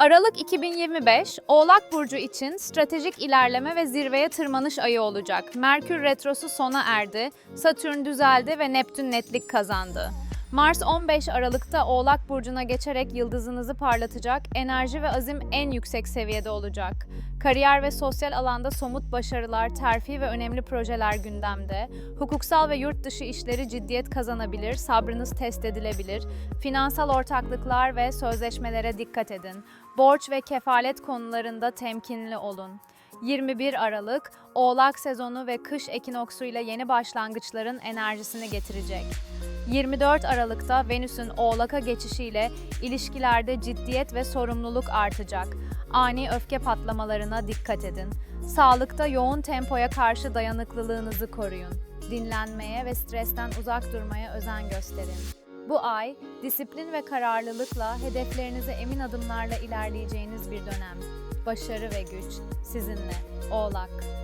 Aralık 2025, Oğlak Burcu için stratejik ilerleme ve zirveye tırmanış ayı olacak. Merkür Retrosu sona erdi, Satürn düzeldi ve Neptün netlik kazandı. Mars 15 Aralık'ta Oğlak Burcu'na geçerek yıldızınızı parlatacak, enerji ve azim en yüksek seviyede olacak. Kariyer ve sosyal alanda somut başarılar, terfi ve önemli projeler gündemde. Hukuksal ve yurt dışı işleri ciddiyet kazanabilir, sabrınız test edilebilir. Finansal ortaklıklar ve sözleşmelere dikkat edin. Borç ve kefalet konularında temkinli olun. 21 Aralık, Oğlak sezonu ve kış ekinoksuyla yeni başlangıçların enerjisini getirecek. 24 Aralık'ta Venüs'ün Oğlak'a geçişiyle ilişkilerde ciddiyet ve sorumluluk artacak. Ani öfke patlamalarına dikkat edin. Sağlıkta yoğun tempoya karşı dayanıklılığınızı koruyun. Dinlenmeye ve stresten uzak durmaya özen gösterin. Bu ay, disiplin ve kararlılıkla hedeflerinize emin adımlarla ilerleyeceğiniz bir dönem. Başarı ve güç sizinle. Oğlak.